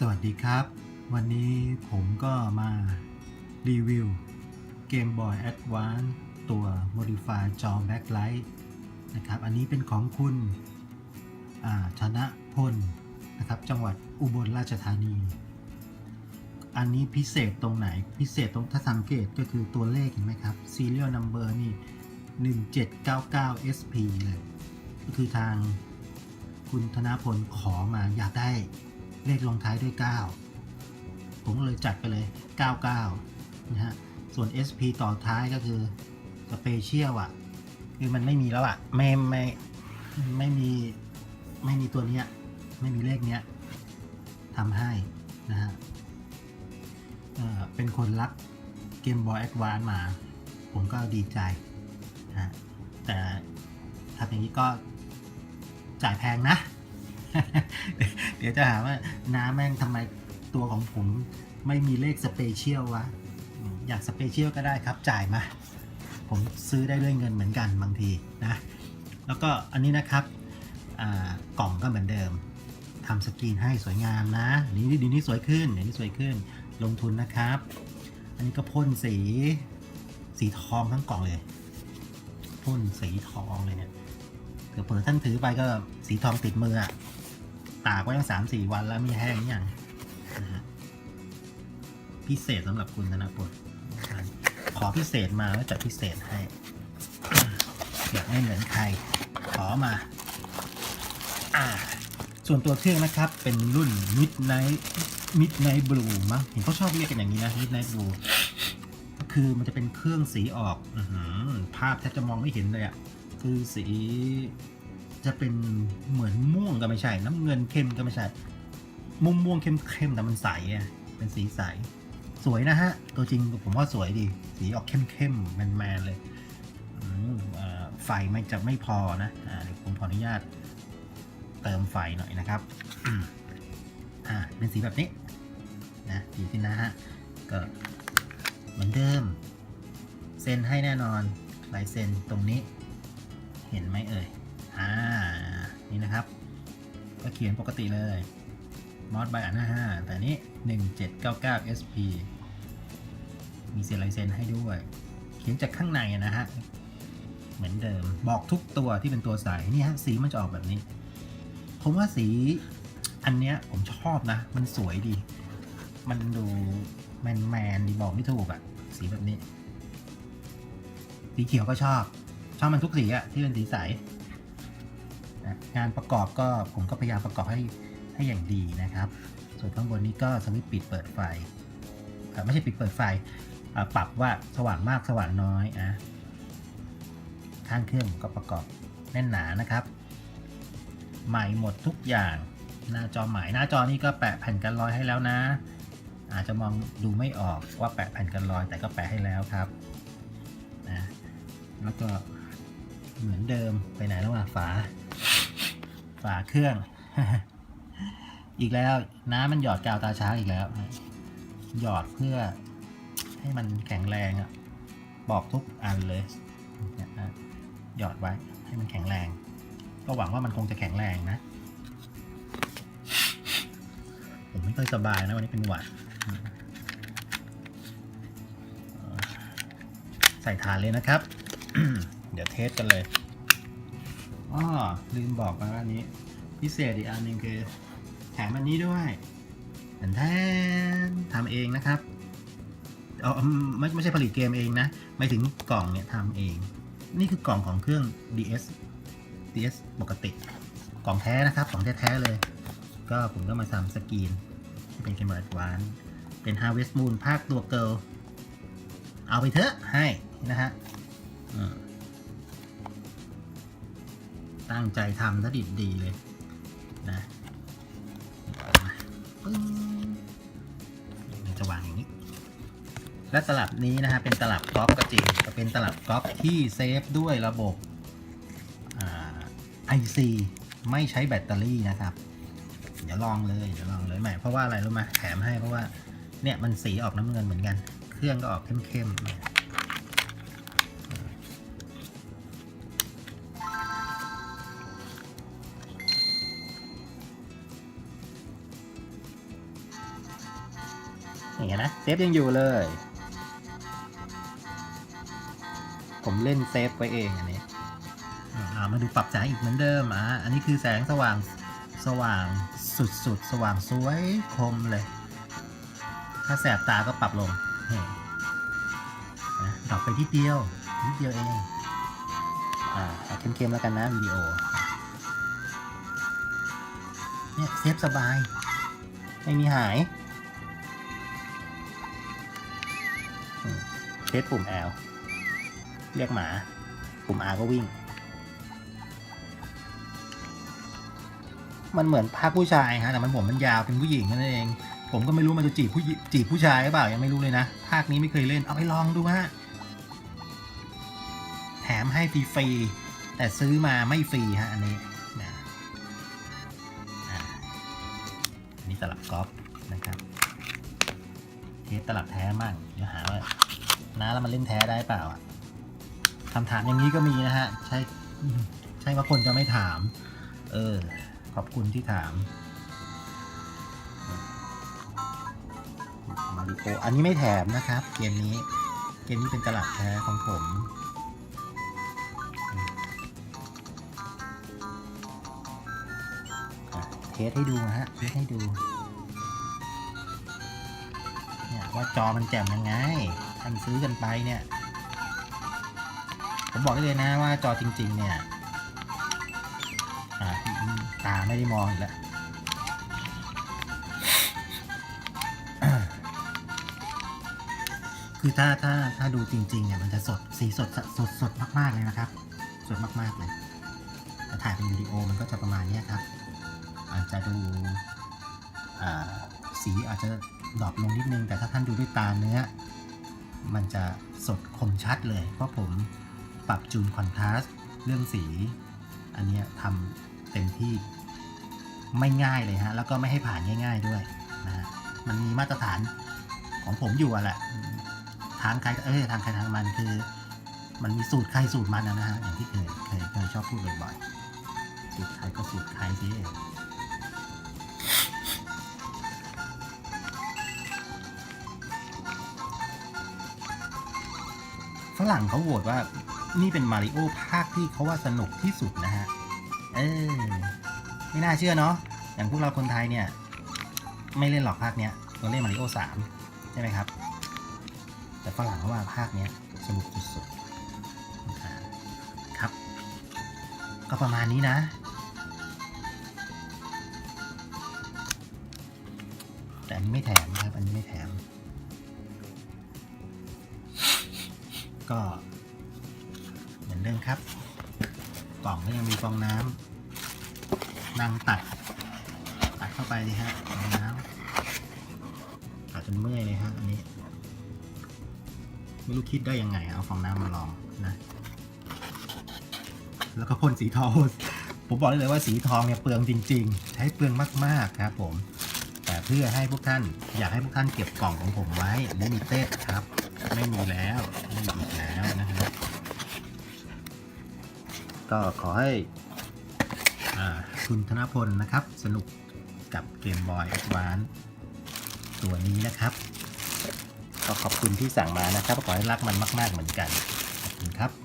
สวัสดีครับ วันนี้ผมก็มารีวิว Game Boy Advance ตัว Modify จอ Backlight นะครับ อันนี้เป็นของคุณอ่าธนพลนะครับ จังหวัดอุบลราชธานี อันนี้พิเศษตรงไหน พิเศษตรงถ้าสังเกตก็คือตัวเลขเห็นไหมครับ Serial Number นี่ 1799 SP เลย ก็คือทางคุณธนพลขอมาอยากได้ เลขลงท้ายด้วย 9 ผมก็เลยจัดไปเลย 99 นะฮะ ส่วน SP ต่อท้ายก็คือสเปเชียลอะ คือมันไม่มีแล้วอะ ไม่ไม่ไม่มีไม่มีตัวเนี้ย ไม่มีเลขเนี้ยทำให้นะฮะเอ่อเป็นคนรักเกมบอยแอดวานมา ผมก็ดีใจนะฮะแต่ทำอย่างนี้ก็จ่ายแพงนะ เดี๋ยวจะหาว่าน้าแม่งทำไมตัวของผมไม่มีเลขสเปเชียลวะ อยากสเปเชียลก็ได้ครับจ่ายมา ผมซื้อได้ด้วยเงินเหมือนกันบางทีนะ แล้วก็อันนี้นะครับกล่องก็เหมือนเดิมทำสกรีนให้สวยงามนะนี่ดีนี้สวยขึ้นเดี๋ยวนี้สวยขึ้นลงทุนนะครับ อันนี้ก็พ่นสีสีทองทั้งกล่องเลยพ่นสีทองเลยเนี่ยเผื่อท่านถือไปก็สีทองติดมืออะ ตากไว้ตั้งสามสี่วันแล้วมีแห้งอย่างนะฮะพิเศษสำหรับคุณธนพลขอพิเศษมาแล้วจัดพิเศษให้อยากไม่เหมือนใคร ขอมา อ่า ส่วนตัวเครื่องนะครับ เป็นรุ่น Midnight Midnight Blue มั้งเห็นเขาชอบเรียกกันอย่างนี้นะ Midnight Blue คือมันจะเป็นเครื่องสีออกอภาพแทบจะมองไม่เห็นเลยอะ่ะ คือสี จะเป็นเหมือนม่วงก็ไม่ใช่ น้ำเงินเข้มก็ไม่ใช่ม่วงม่วงเข้มเข้มๆแต่มันใสอะเป็นสีใส สวยนะฮะ ตัวจริงผมว่าสวยดี สีออกเข้มเข้มๆแมนแมนๆเลยไฟไม่จะไม่พอนะเดี๋ยวผมขออนุญาตเติมไฟหน่อยนะครับอ่าเป็นสีแบบนี้นะสีที่นะฮะก็เหมือนเดิม เซ็นให้แน่นอนลายเซ็นตรงนี้ เห็นไหมเอ่ย อ่า นี่นะครับ ก็เขียนปกติเลยมอสใบอ่านห้าแต่นี้1799 SP มีเซ็นลายเซ็นให้ด้วย เขียนจากข้างในนะฮะ เหมือนเดิม บอกทุกตัวที่เป็นตัวใสนี่ฮะ สีมันจะออกแบบนี้ ผมว่าสีอันเนี้ยผมชอบนะ มันสวยดี มันดูแมนแมนๆดีบอกไม่ถูกอะสีแบบนี้ สีเขียวก็ชอบ ชอบมันทุกสีอะที่เป็นสีใส นะงานประกอบก็ผมก็พยายามประกอบให้ให้อย่างดีนะครับ ส่วนข้างบนนี้ก็สวิตช์ปิดเปิดไฟไม่ใช่ปิดเปิดไฟปรับว่าสว่างมากสว่างน้อยอะข้างเครื่องก็ประกอบแน่นหนานะครับ ใหม่หมดทุกอย่าง หน้าจอใหม่หน้าจอนี้ก็แปะแผ่นกันรอยให้แล้วนะ อาจจะมองดูไม่ออกว่าแปะแผ่นกันรอยแต่ก็แปะให้แล้วครับนะแล้วก็เหมือนเดิมไปไหนแล้วอะฝา ฝาเครื่อง อีกแล้วน้ำมันหยอดกาวตาช้างอีกแล้ว หยอดเพื่อให้มันแข็งแรงอะบอกทุกอันเลยหยอดไว้ให้มันแข็งแรง ก็หวังว่ามันคงจะแข็งแรงนะ ผมไม่ค่อยสบายนะวันนี้เป็นหวัดใส่ฐานเลยนะครับ เดี๋ยวเทสกันเลย อ้อลืมบอกไปว่าอันนี้ พิเศษอีกอันหนึ่งคือแถมอันนี้ด้วยแทนทำเองนะครับเออไม่ไม่ใช่ผลิตเกมเองนะไม่ถึงกล่องเนี่ยทำเอง นี่คือกล่องของเครื่อง DS DS ปกติ กล่องแท้นะครับกล่องแท้ๆเลย ก็ผมก็มาทำสกรีนที่เป็นเกมบอยแอดวานเป็น Harvest Moon ภาคตัวเกิลเอาไปเถอะให้นะฮะอืม ตั้งใจทำซะดิบดีเลยนะปึ้งมันจะวางอย่างนี้ และตลับนี้นะฮะเป็นตลับก๊อฟก็จริงแต่เป็นตลับก๊อฟที่เซฟด้วยระบบไอ่า IC ไม่ใช้แบตเตอรี่นะครับ เดี๋ยวลองเลยเดี๋ยวลองเลยแหมเพราะว่าอะไรรู้ไหมแถมให้เพราะว่าเนี่ยมันสีออกน้ำเงินเหมือนกัน เครื่องก็ออกเข้มๆ เงี้ยนะเซฟยังอยู่เลย ผมเล่นเซฟไว้เองอันนี้อ่ามาดูปรับแสงอีกเหมือนเดิมอะอันนี้คือแสงสว่างสว่างสุดๆสว่างสวยคมเลย ถ้าแสบตาก็ปรับลงนี่นะดรอปไปที่เดียวนิดเดียวเอง อ่าเข้มๆแล้วกันนะวิดีโอ เนี่ยเซฟสบาย ไม่มีหาย สปุ่ม L เรียกหมา ปุ่ม R ก็วิ่ง มันเหมือนภาคผู้ชายฮะแต่มันผมมันยาวเป็นผู้หญิงนั่นเอง ผมก็ไม่รู้มันจะจีบผู้จีบผู้ชายหรือเปล่ายังไม่รู้เลยนะ ภาคนี้ไม่เคยเล่นเอาไปลองดูฮะแถมให้ฟรีๆแต่ซื้อมาไม่ฟรีฮะอันนี้นะอ่าอันนี้ตลับกอล์ฟนะครับ เทสตลับแท้มั่งเดี๋ยวหาว่า น้าแล้วมันเล่นแท้ได้เปล่าอะคำถามอย่างนี้ก็มีนะฮะ ใช่ใช่ว่าคนจะไม่ถาม เออ ขอบคุณที่ถามมาริโออันนี้ไม่แถมนะครับ เกมนี้ เกมนี้เป็นตลับแท้ของผมเทสให้ดูนะฮะเทสให้ดู เนี่ยว่าจอมันแจ่มยังไง ท่านซื้อกันไปเนี่ย ผมบอกได้เลยนะว่าจอจริง ๆ เนี่ยตาไม่ได้มองอีกแล้วคือถ้าถ้าถ้าดูจริงๆเนี่ยมันจะสดสีสดสดสดมากๆเลยนะครับ สดมากๆเลยแต่ถ่ายเป็นวิดีโอมันก็จะประมาณนี้ครับ อาจจะดูสีอาจจะดรอปลงนิดนึง แต่ถ้าท่านดูด้วยตาเนื้อ มันจะสดคมชัดเลย เพราะผมปรับจูนคอนทราสต์เรื่องสี อันนี้ทำเต็มที่ไม่ง่ายเลยฮะ แล้วก็ไม่ให้ผ่านง่าย ๆด้วยนะมันมีมาตรฐานของผมอยู่อะแหละ ทางใครเอ้ยทางใครทางมันคือ มันมีสูตรใครสูตรมันนะนะฮะอย่างที่เคยเคยเคยชอบพูดบ่อยๆสูตรใครก็สูตรใครสิ ฝรั่งเขาโหวตว่านี่เป็นมาริโอภาคที่เขาว่าสนุกที่สุดนะฮะ เออ ไม่น่าเชื่อเนาะ อย่างพวกเราคนไทยเนี่ย ไม่เล่นหรอกภาคเนี้ยเราเล่นมาริโอสามใช่ไหมครับ แต่ฝรั่งเขาว่าภาคเนี้ยสนุกสุดๆครับ ก็ประมาณนี้นะแต่อันนี้ไม่แถมครับ อันนี้ไม่แถม ก็เหมือนเดิมครับ กล่องก็ยังมีฟองน้ำนั่งตัด ตัดเข้าไปเลยฮะฟองน้ำตัดจนเมื่อยเลยฮะอันนี้ ไม่รู้คิดได้ยังไงเอาฟองน้ำมาลองนะ แล้วก็พ่นสีทองผมบอกได้เลยว่าสีทองเนี่ยเปลืองจริง ๆ ใช้เปลืองมากๆครับผม แต่เพื่อให้พวกท่านอยากให้พวกท่านเก็บกล่องของผมไว้ลิมิเต็ดครับ ไม่มีแล้วไม่มีอีกแล้วนะฮะก็ขอให้คุณธนพลนะครับ สนุกกับเกมบอยหวานตัวนี้นะครับ ก็ขอบคุณที่สั่งมานะครับ ขอให้รักมันมาก ๆ เหมือนกัน ขอบคุณครับ